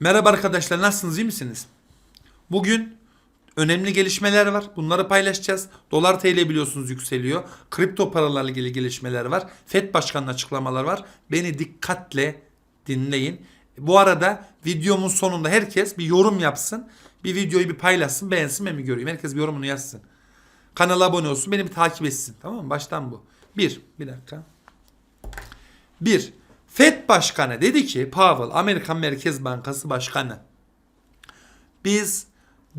Merhaba arkadaşlar nasılsınız iyi misiniz? Bugün önemli gelişmeler var. Bunları paylaşacağız. Dolar TL biliyorsunuz yükseliyor. Kripto paralarla ilgili gelişmeler var. FED Başkanı'nın açıklamalar var. Beni dikkatle dinleyin. Bu arada videomun sonunda herkes bir yorum yapsın. Bir videoyu bir paylaşsın, beğensin ben bir göreyim. Herkes bir yorumunu yazsın. Kanala abone olsun, beni bir takip etsin. Tamam mı? Baştan bu. Bir, bir dakika. Bir, FED Başkanı dedi ki Powell, Amerikan Merkez Bankası Başkanı. Biz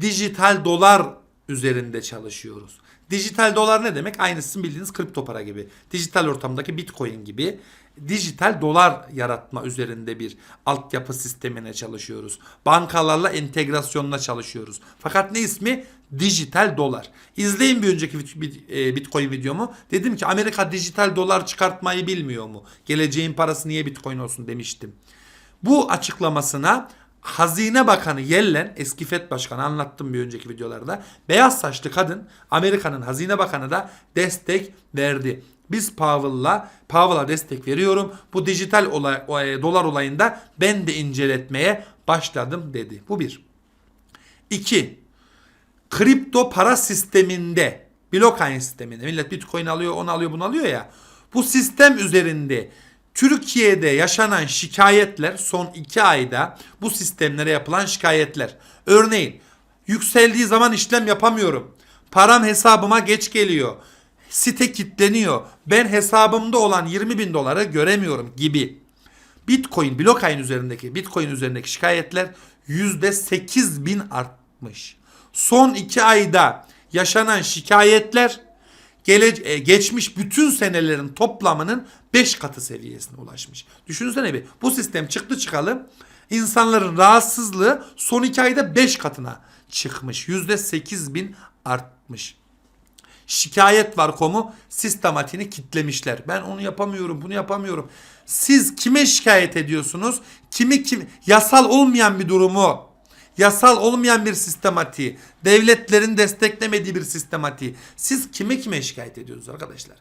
dijital dolar üzerinde çalışıyoruz. Dijital dolar ne demek? Aynı bildiğiniz kripto para gibi. Dijital ortamdaki bitcoin gibi dijital dolar yaratma üzerinde bir altyapı sistemine çalışıyoruz. Bankalarla entegrasyonla çalışıyoruz. Fakat ne ismi? Dijital dolar. İzleyin bir önceki e, bitcoin videomu. Dedim ki Amerika dijital dolar çıkartmayı bilmiyor mu? Geleceğin parası niye bitcoin olsun demiştim. Bu açıklamasına Hazine Bakanı Yellen, eski FED Başkanı anlattım bir önceki videolarda. Beyaz saçlı kadın Amerika'nın Hazine Bakanı da destek verdi. Biz Powell'la Powell'a destek veriyorum. Bu dijital olay, e, dolar olayında ben de inceletmeye başladım dedi. Bu bir. İki, kripto para sisteminde, blockchain sisteminde millet bitcoin alıyor, onu alıyor, bunu alıyor ya. Bu sistem üzerinde Türkiye'de yaşanan şikayetler son iki ayda bu sistemlere yapılan şikayetler. Örneğin yükseldiği zaman işlem yapamıyorum. Param hesabıma geç geliyor. Site kilitleniyor. Ben hesabımda olan 20 bin doları göremiyorum gibi. Bitcoin, blockchain üzerindeki, Bitcoin üzerindeki şikayetler %8 bin artmış. Son iki ayda yaşanan şikayetler gele, e, geçmiş bütün senelerin toplamının 5 katı seviyesine ulaşmış. Düşünsene bir bu sistem çıktı çıkalı insanların rahatsızlığı son iki ayda 5 katına çıkmış. %8 bin artmış. Şikayet var komu sistematiğini kitlemişler. Ben onu yapamıyorum, bunu yapamıyorum. Siz kime şikayet ediyorsunuz? Kimi kim yasal olmayan bir durumu, yasal olmayan bir sistematiği, devletlerin desteklemediği bir sistematiği. Siz kime kime şikayet ediyorsunuz arkadaşlar?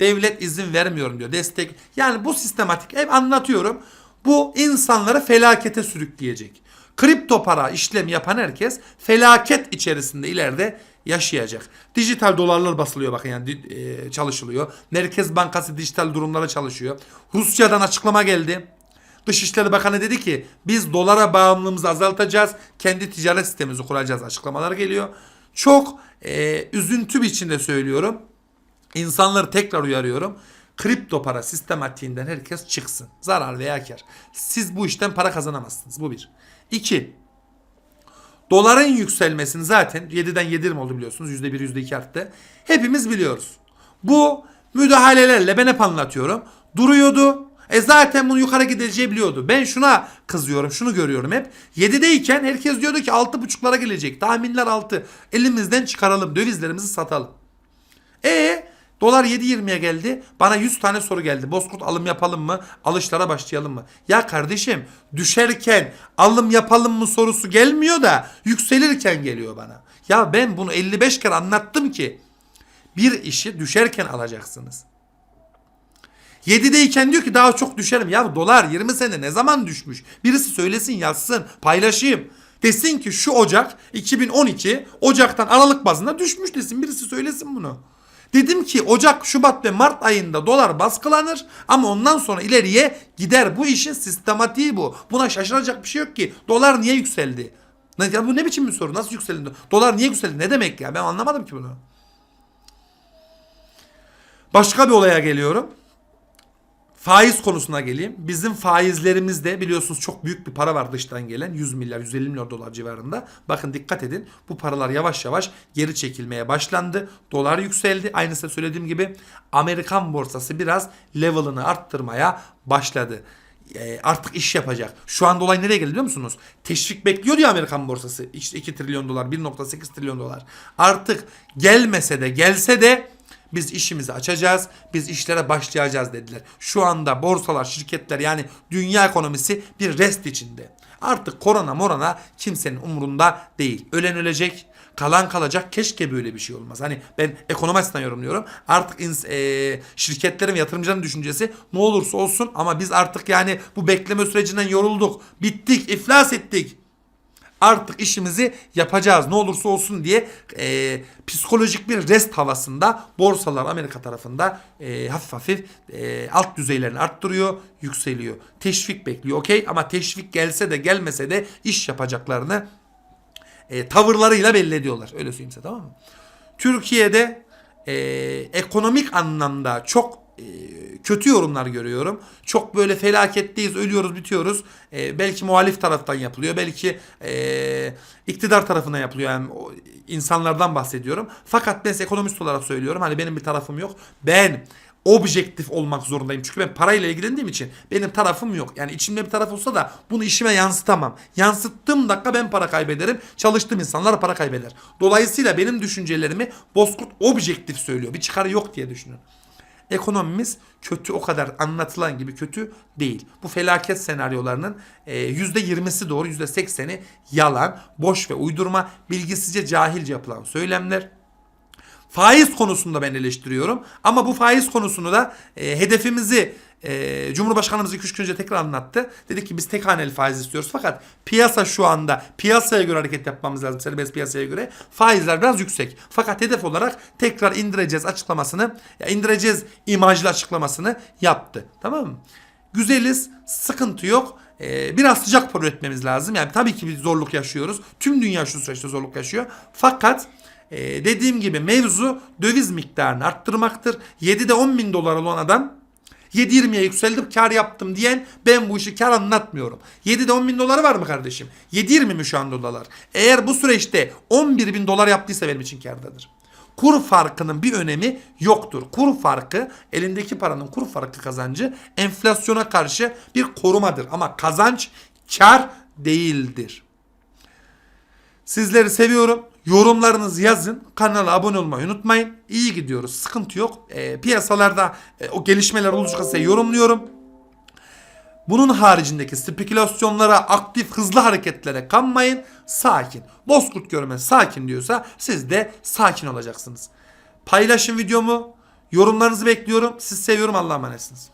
Devlet izin vermiyorum diyor. Destek. Yani bu sistematik hep anlatıyorum. Bu insanları felakete sürükleyecek. Kripto para işlem yapan herkes felaket içerisinde ileride yaşayacak. Dijital dolarlar basılıyor bakın yani e, çalışılıyor. Merkez Bankası dijital durumlara çalışıyor. Rusya'dan açıklama geldi. Dışişleri Bakanı dedi ki biz dolara bağımlılığımızı azaltacağız. Kendi ticaret sistemimizi kuracağız açıklamalar geliyor. Çok e, üzüntü biçimde söylüyorum. İnsanları tekrar uyarıyorum. Kripto para sistematiğinden herkes çıksın. Zarar veya kar. Siz bu işten para kazanamazsınız. Bu bir. İki. Doların yükselmesini zaten 7'den 7 oldu biliyorsunuz. %1, %2 arttı. Hepimiz biliyoruz. Bu müdahalelerle ben hep anlatıyorum. Duruyordu. E zaten bunu yukarı gideceği biliyordu. Ben şuna kızıyorum, şunu görüyorum hep. 7'deyken herkes diyordu ki 6.5'lara gelecek. Tahminler 6. Elimizden çıkaralım, dövizlerimizi satalım. E dolar 7.20'ye geldi. Bana 100 tane soru geldi. Bozkurt alım yapalım mı? Alışlara başlayalım mı? Ya kardeşim düşerken alım yapalım mı sorusu gelmiyor da yükselirken geliyor bana. Ya ben bunu 55 kere anlattım ki bir işi düşerken alacaksınız. 7'deyken diyor ki daha çok düşerim. Ya dolar 20 sene ne zaman düşmüş? Birisi söylesin yazsın paylaşayım. Desin ki şu Ocak 2012 Ocak'tan Aralık bazında düşmüş desin. Birisi söylesin bunu. Dedim ki Ocak, Şubat ve Mart ayında dolar baskılanır ama ondan sonra ileriye gider. Bu işin sistematiği bu. Buna şaşıracak bir şey yok ki. Dolar niye yükseldi? Ya bu ne biçim bir soru? Nasıl yükseldi? Dolar niye yükseldi? Ne demek ya? Ben anlamadım ki bunu. Başka bir olaya geliyorum. Faiz konusuna geleyim. Bizim faizlerimizde biliyorsunuz çok büyük bir para var dıştan gelen 100 milyar 150 milyar dolar civarında. Bakın dikkat edin bu paralar yavaş yavaş geri çekilmeye başlandı. Dolar yükseldi. Aynısı söylediğim gibi Amerikan borsası biraz level'ını arttırmaya başladı. E, artık iş yapacak. Şu anda olay nereye geldi biliyor musunuz? Teşvik bekliyor ya Amerikan borsası. İşte 2 trilyon dolar 1.8 trilyon dolar. Artık gelmese de gelse de biz işimizi açacağız, biz işlere başlayacağız dediler. Şu anda borsalar, şirketler yani dünya ekonomisi bir rest içinde. Artık korona morana kimsenin umurunda değil. Ölen ölecek, kalan kalacak. Keşke böyle bir şey olmaz. Hani ben ekonomi açısından yorumluyorum. Artık ins- e, şirketlerin ve yatırımcıların düşüncesi ne olursa olsun ama biz artık yani bu bekleme sürecinden yorulduk. Bittik, iflas ettik. Artık işimizi yapacağız ne olursa olsun diye e, psikolojik bir rest havasında borsalar Amerika tarafında e, hafif hafif e, alt düzeylerini arttırıyor, yükseliyor. Teşvik bekliyor okey ama teşvik gelse de gelmese de iş yapacaklarını e, tavırlarıyla belli ediyorlar. Öyle söyleyeyim size tamam mı? Türkiye'de e, ekonomik anlamda çok e, kötü yorumlar görüyorum. Çok böyle felaketteyiz, ölüyoruz, bitiyoruz. E, belki muhalif taraftan yapılıyor, belki e, iktidar tarafından yapılıyor. Yani o insanlardan bahsediyorum. Fakat ben ekonomist olarak söylüyorum. Hani benim bir tarafım yok. Ben objektif olmak zorundayım. Çünkü ben parayla ilgilendiğim için benim tarafım yok. Yani içimde bir taraf olsa da bunu işime yansıtamam. Yansıttığım dakika ben para kaybederim. Çalıştığım insanlar para kaybeder. Dolayısıyla benim düşüncelerimi Bozkurt objektif söylüyor. Bir çıkarı yok diye düşünüyorum. Ekonomimiz kötü o kadar anlatılan gibi kötü değil. Bu felaket senaryolarının e, yüzde 20'si doğru yüzde 80'i yalan, boş ve uydurma, bilgisizce cahilce yapılan söylemler. Faiz konusunda ben eleştiriyorum. Ama bu faiz konusunu da e, hedefimizi e, Cumhurbaşkanımız 2-3 gün önce tekrar anlattı. Dedi ki biz tek haneli faiz istiyoruz. Fakat piyasa şu anda piyasaya göre hareket yapmamız lazım. Serbest piyasaya göre. Faizler biraz yüksek. Fakat hedef olarak tekrar indireceğiz açıklamasını, ya indireceğiz imajlı açıklamasını yaptı. Tamam mı? Güzeliz, sıkıntı yok. Ee, biraz sıcak para üretmemiz lazım. Yani tabii ki bir zorluk yaşıyoruz. Tüm dünya şu süreçte zorluk yaşıyor. Fakat ee, dediğim gibi mevzu döviz miktarını arttırmaktır. 7'de 10 bin dolar olan adam 7.20'ye yükseldim kar yaptım diyen ben bu işi kar anlatmıyorum. 7'de 10 bin doları var mı kardeşim? 7.20 mi şu anda dolar? Eğer bu süreçte 11 bin dolar yaptıysa benim için kardadır. Kur farkının bir önemi yoktur. Kur farkı elindeki paranın kur farkı kazancı enflasyona karşı bir korumadır. Ama kazanç kar değildir. Sizleri seviyorum. Yorumlarınızı yazın. Kanala abone olmayı unutmayın. İyi gidiyoruz. Sıkıntı yok. E, piyasalarda e, o gelişmeler olursa size yorumluyorum. Bunun haricindeki spekülasyonlara, aktif hızlı hareketlere kanmayın. Sakin. Bozkurt görmez sakin diyorsa siz de sakin olacaksınız. Paylaşın videomu. Yorumlarınızı bekliyorum. Siz seviyorum. Allah'a emanetsiniz.